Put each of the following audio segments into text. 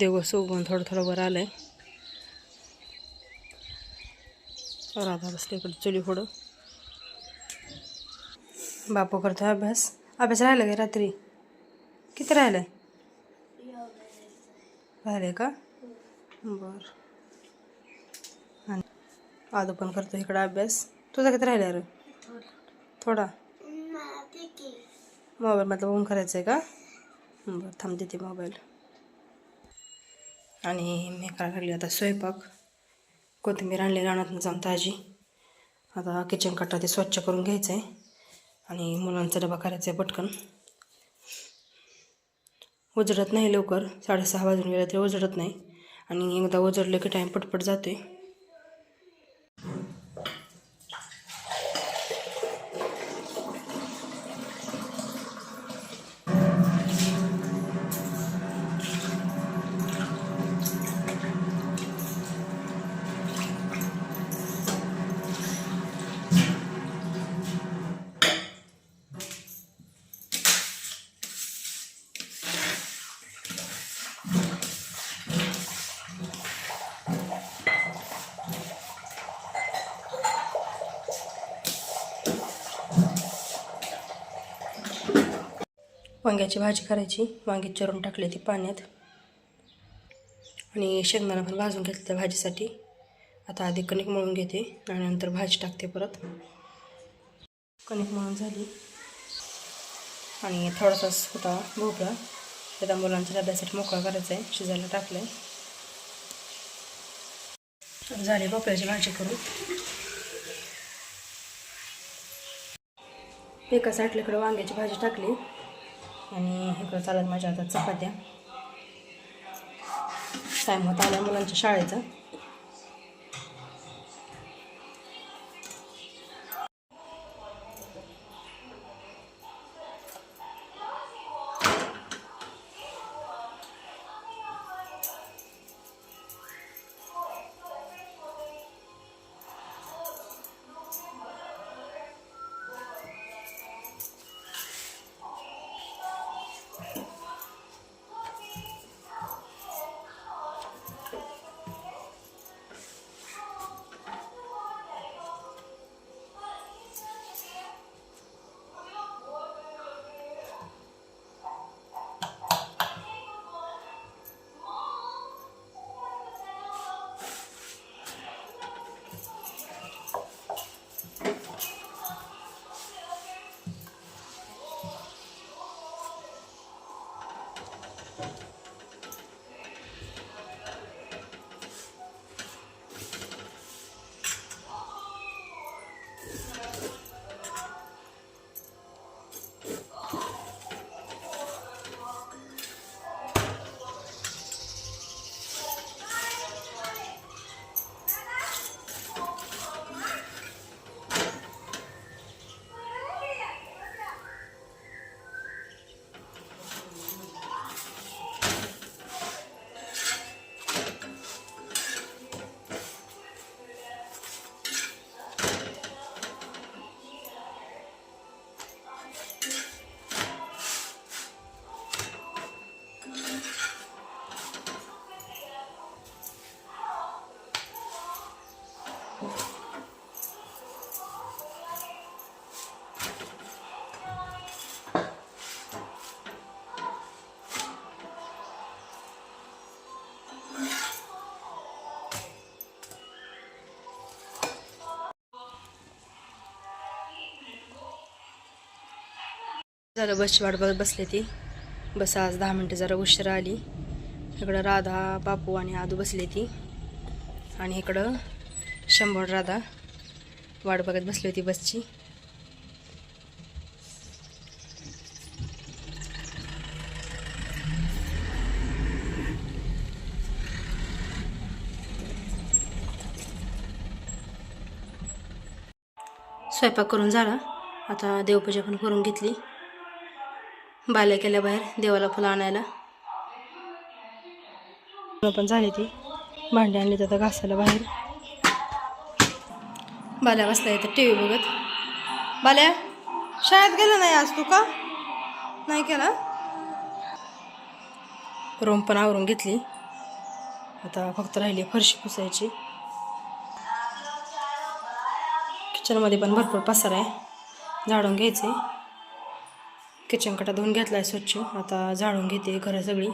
देवस उगवून थोडं थोडं वर आलंय. राधा बसले इकडे चुली पुढं. बापू करतो अभ्यास. अभ्यास राहिला का रात्री? किती राहिलाय राहिले का? बर. आणि आदू पण करतो इकडं अभ्यास. तुझा किती राहिला रे थोडा. मोबाईल मधलं ओम करायचं आहे का? बरं थांब देते मोबाईल. आणि मी करायला लागली आता स्वयंपाक. कोथिंबीर आणली रानातून जाऊन ताजी. आता किचन कट्टा ते स्वच्छ करून घ्यायचं आहे आणि मुलांचा डबा करायचा आहे पटकन. उजडत नाही लवकर. साडेसहा वाजून गेलं तरी उजडत नाही. आणि एकदा उजडलं की टाईम पटपट जातो आहे वांग्याची भाजी करायची. वांगी चिरून टाकली ती पाण्यात. आणि शेंगदाणा पण भाजून घेतलं त्या भाजीसाठी. आता आधी कणिक मळून घेते आणि नंतर भाजी टाकते परत. कणिक मळून झाली. आणि थोडासाच होता भोपळा. त्याचा मुलांच्या डब्यासाठी मोकळा करायचा आहे शिजायला टाकलं आहे झाली भोपळ्याची भाजी करून. एका साईडला वांग्याची भाजी टाकली. आणि इकडं चालत माझ्या हातात चपात्या. टाईम होता आल्या मुलांच्या शाळेचा. झालं बसची वाट बघत बसले ती. बस आज दहा मिनटं जरा उशिरा आली. इकडं राधा बापू आणि आदू बसली ती. आणि इकडं शंभर राधा वाट बघत बसली होती बसची. स्वयंपाक करून झाला. आता देवपूजा पण करून घेतली. बाल्या केल्या बाहेर देवाला फुलं आणायला. पण झाली ती. भांडी आणली तर घासायला बाहेर. बाल्या बसला येतं टी व्ही बघत. बाल्या शाळेत गेलं नाही आज तू का? नाही केला? रूम पण आवरून घेतली. आता फक्त राहिली फरशी पुसायची. किचनमध्ये पण भरपूर पसार आहे. झाडून घ्यायचे किचन कटा धुवून घेतला आहे स्वच्छ. आता झाडून घेते घरं सगळी.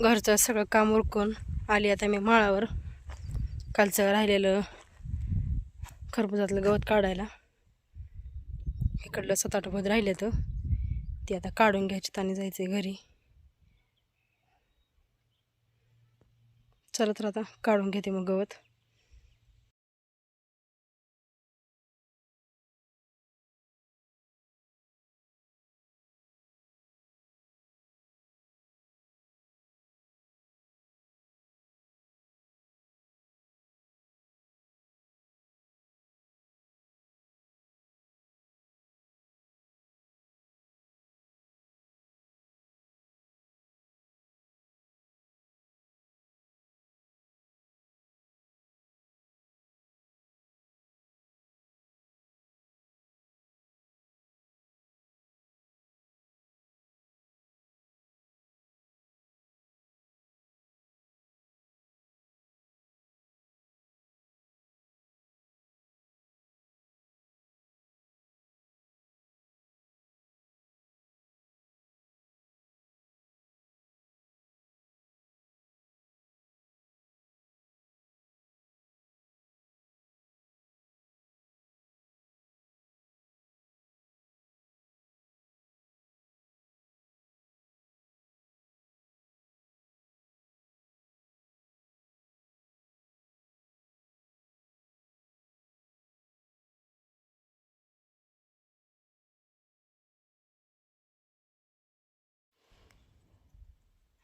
घरचं सगळं काम उरकून आली आता मी माळावर. कालचं राहिलेलं खरबुजातलं गवत काढायला. इकडलं सात आठ राहिले तर ते आता काढून घ्यायचे आणि जायचे घरी. चला तर आता काढून घेते मग गवत.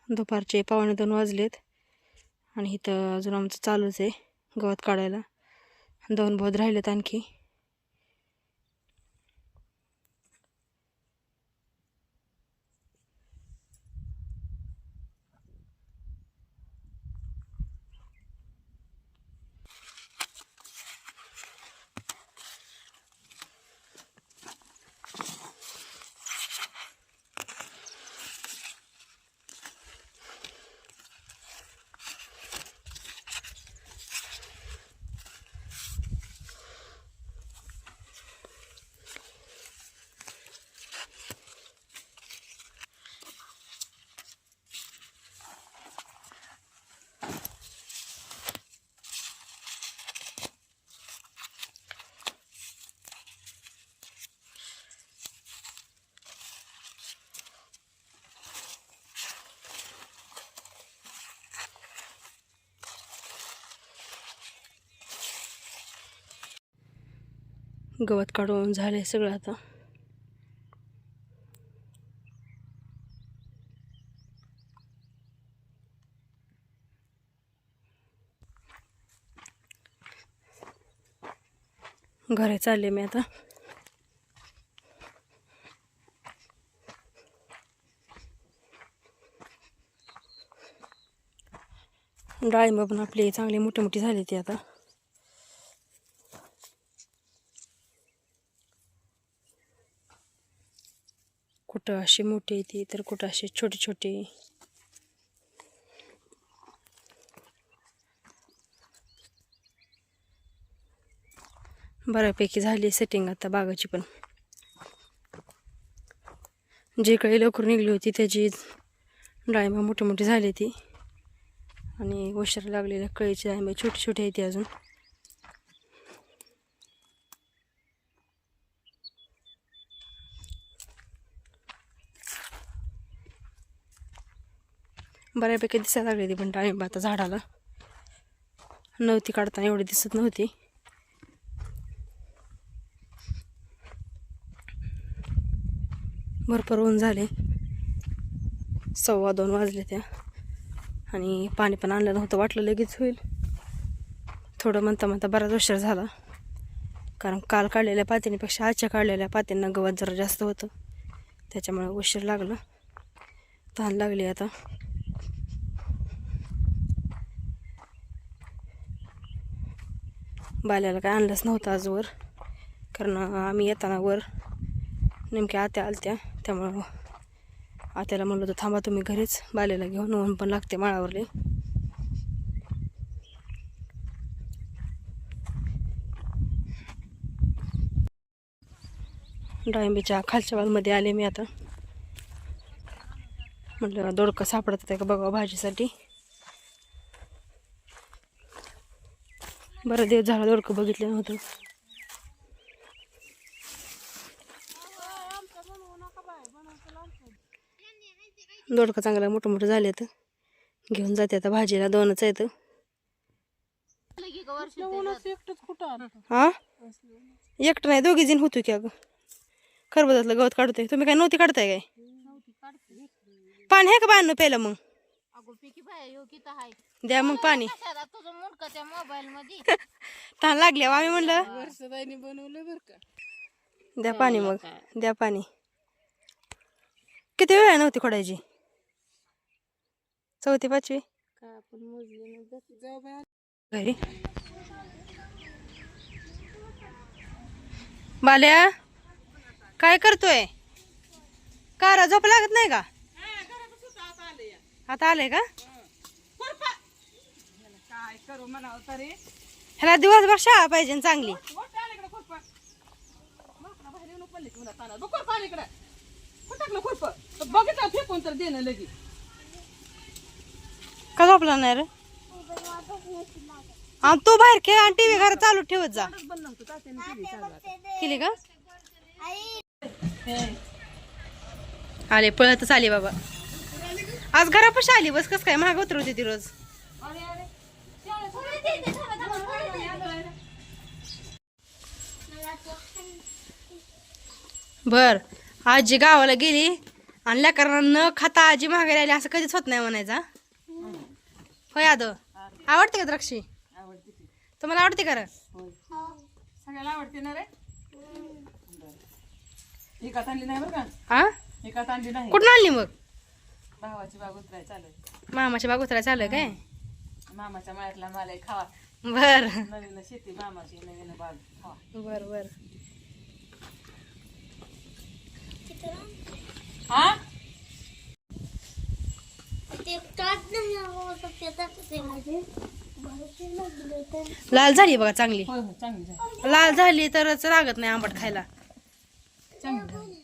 दुपारचे पावणे दोन वाजलेत. आणि इथं अजून आमचं चालूच आहे गवत काढायला. दोन बोध राहिलेत आणखी. गवत काढून झालं आहे सगळं आता. घरी चालले मी आता. डाळिंब पण आपली चांगली मोठी मोठी झाली ती आता. कुठं अशी मोठी येते तर कुठं असे छोटे छोटे. बऱ्यापैकी झाली सेटिंग आता बागाची पण. जे काही लवकर निघली होती त्याची डाळिंब मोठी मोठी झाली ती. आणि उशीर लागलेल्या कळीची डाळिंब छोटी छोटी आहे ती अजून. बऱ्यापैकी दिसायला लागली ती पण डाळिंब आता झाडाला. नव्हती काढताना एवढी दिसत नव्हती. भरपूर ऊन झाले. सव्वा दोन वाजले त्या. आणि पाणी पण आणलं नव्हतं वाटलं लगेच होईल. थोडं म्हणता म्हणता बराच उशीर झाला. कारण काल काढलेल्या पातींपेक्षा आजच्या काढलेल्या पात्यांना गवत जरा जास्त होतं. त्याच्यामुळे उशीर लागला. तहान लागली आता. बाल्याला काय आणलंच नव्हतं आजवर कारण आम्ही येताना वर नेमक्या आत्या आलत्या. त्यामुळं आत्याला म्हणलं होतं थांबा तुम्ही घरीच. बाल्याला घेऊन ऊन पण लागते माळावरले. डाळिंबीच्या खालच्या वालमध्ये आले मी आता. म्हटलं दोडकं सापडत आहे का बघा भाजीसाठी. बरं दिवस झाला दोडकं बघितलं नव्हतं. चांगलं मोठं मोठं झाले तर घेऊन जाते भाजीला, दोनच आहेत. हा? एकटं नाही होतो की अगं. खरबजातलं गवत काय नव्हती काढताय काय? पाणी आहे का बायांनो प्यायला मग? द्या मग पाणी. तुझं मुंडकं त्या मोबाईल मध्ये तहान लागली अहो, आम्ही म्हणलं. बनवलं बर का. द्या पाणी मग द्या पाणी. किती वेळ नव्हती खोडायची? चौथी पाचवी? काय आपण मोजले घरी. बाल्या काय करतोय? कार झोप लागत नाही का? आता आले का? काय करू म्हणावं तरी? ह्याला दिवसभर शाळा पाहिजे चांगली. बघितलं फेकून तर देणं लगी का झोपला नाही रे? तू बाहेर खेळ आणि टीव्ही घरात चालू ठेवत जा. केली का? आले पळतच आली बाबा. आज घरापाशी आली बस कस काय? महाग उतरवते ती रोज. बर आजी गावाला गेली आणि लेकरांना न खाता आजी महागारी आली असं कधीच होत नाही म्हणायचा होय यादव आवडते का द्राक्षी? तुम्हाला आवडते का रे? होय. सगळ्याला आवडते ना रे? हा? कुठून आणली मग? भावाची बाग उतराय चालू आहे. मामाच्या बाग उतरायला चालू काय? मामाच्या माळ्यातला माल आहे खावा. बर. नवीन शेती मामाची नवीन बाग खावा. बर बर. हा? लाल झाली बघा चांगली. होय होय चांगली झाली. लाल झाली तरच लागत नाही आंबट खायला. चांगली झाली.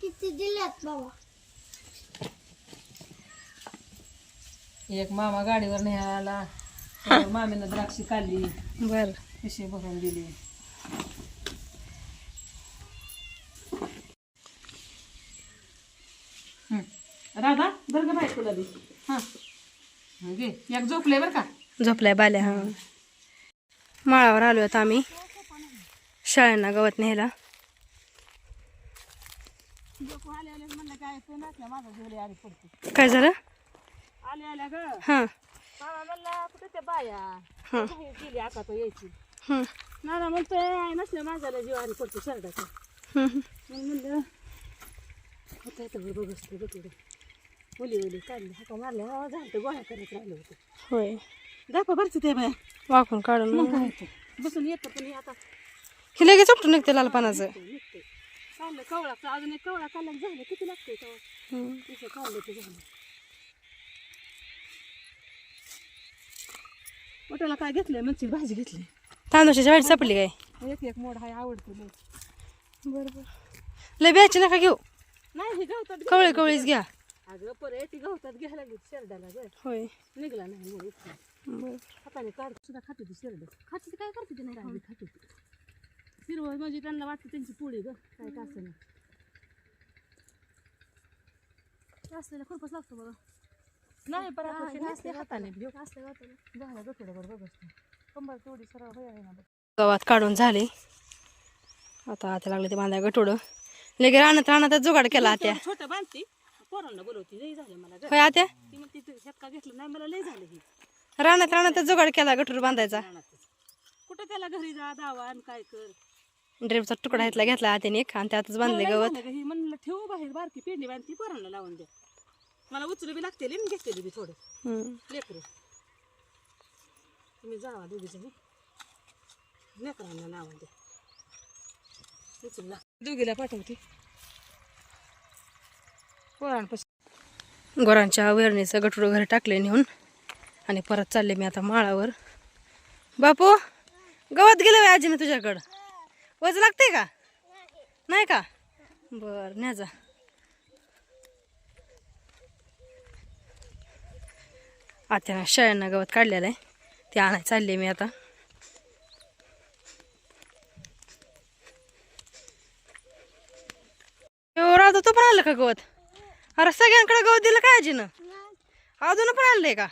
किती दिल्यात बाबा? एक मामा गाडीवर न्यायला मामीनं द्राक्षी काढली. बर. पिशवी भरून दिली. राधा धर ग बाई तुला हां. घे. एक झोपले बरं का? झोपलाय बाल्या हा. माळावर आलो आता आम्ही. शाळेंना गवत न्यायला. आले आले काय झोले? आल्या ग. हां. मामा म्हणला कुठे त्या बाया? हां. गेली? आता तो यायची. हं, नाना म्हणतोय नसल्या माझ्याला जीवारी पडतो शर्टाचा हं, हं. मग म्हणलं होतं येतं बघ असतं बघ इकडे. मुली मुली काढली हाका मारल्या झालं तर गोळ्या करत राहिलं होतं. होय. दाखवा बरं ते बाया. वाकून काढून मग मग. काय होतं? बसून येतं पण हे आता. हे लगेच उपटून निघते लाल पानाचं निघते काढलं कवळा अजून एक कवळा काढला की झालं. किती लागतंय तेव्हा हं. तसं काढलं ते झालं. मोठ्याला काय घेतलंय मच्छी भाजी घेतली तांदूळची वाईट सापडली काय एक एक मोड हाय आवडतो लय बरोबर लय ब्याची नका घेऊ नाही हे गवतात घे- कवळे कवळीच घ्या अगं परत ती गवतात घ्यायला लागली शेरडाला ग होय निघला नाही मोड इतका. बरं हाताने काढ सुद्धा खात होती शेरड खात काय करते ते नाही खात खात होती हिरवळ म्हणजे त्यांना वाटतं त्यांची पोळी ग काय का असं असलेला खूपच लागतो बघा नाही गवात काढून झाले. आता आता लागले ते बांधाय गटोडं लगे रानात रानातच जुगाड केला आत्या. छोटं बांधती. पोरांना बोलवती लई झालं मला होय आत्या? शेतका घेतलं नाही मला लई झालं ही. रानात रानातच जुगाड केला गटूर बांधायचा. कुठं त्याला घरी जा दावा आणि काय कर. ड्रेपचा तुकडा घेतला घेतला आत्याने एक आणि त्यातच बांधले गवत. म्हणलं ठेवू बाहेर बारकी पेंडी बांधती पोरांना लावून द्या मला उचलू बी लागते मी घेतलेली बी थोडं. हं. लेकरू. तुम्ही जावा दोघी जणी लेकरांना लावून द्या. उचलू लाग दोघीला पाठवते. पोरांपासून गोरांच्या वेरणीचं गटुडं घरी टाकले नेऊन. आणि परत चालले मी आता माळावर. बापू गवत गेलं आजीने तुझ्याकडं? वज लागते का? नाही का? बर न्याजा आता शाळांना गवत काढलेलं आहे. ते आणाय चालले मी आता. राजा तू पण आणलं का गवत? अरे सगळ्यांकडे गवत दिलं काय आजीनं? अजून पण आणलंय का?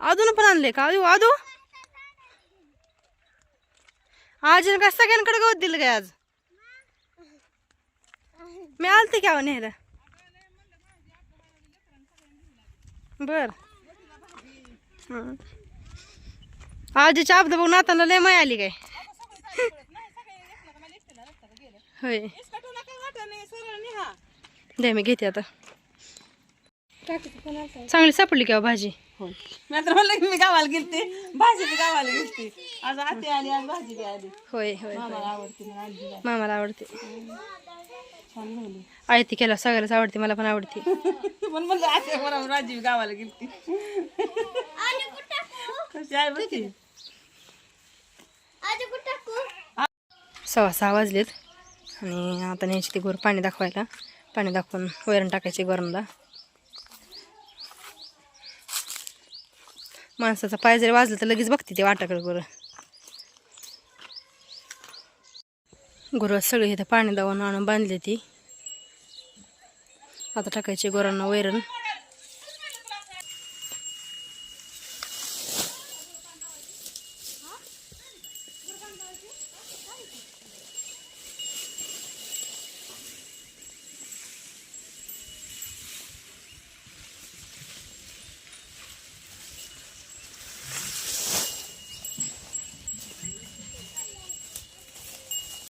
अजून पण आणलंय का? अयो आदू आजीनं काय सगळ्यांकडे गवत दिलं काय आज? मी आलते की आवा न्यायला. बर. हं. आजीच्या अब्द बघून नाताना लय माय आली काय. होय. द्या मी घेते आता. चांगली सापडली का भाजी? मी आता म्हणलं की मी गावाला गेलते भाजी बी गावाला गेलते. आज आते आली आज भाजी बी आली. होय होय मला आवडते. मामाला आवडते. आयती केला सगळ्याच आवडते मला पण आवडते. पण म्हणलं आते मला राजी बी गावाला गेलती. कशी आहे बघ ती. आधी कुठं टाकू सव्वा सहा वाजलेत. आणि आता न्यायची ती गोर पाणी दाखवायला. पाणी दाखवून वैरण टाकायची गोरणला माणसाचा पाय जरी वाजला तर लगेच बघते ते वाटाकडे गोरं. गुरं सगळी इथं पाणी दावून आणून बांधली ती. आता टाकायची गोरांना वैरण.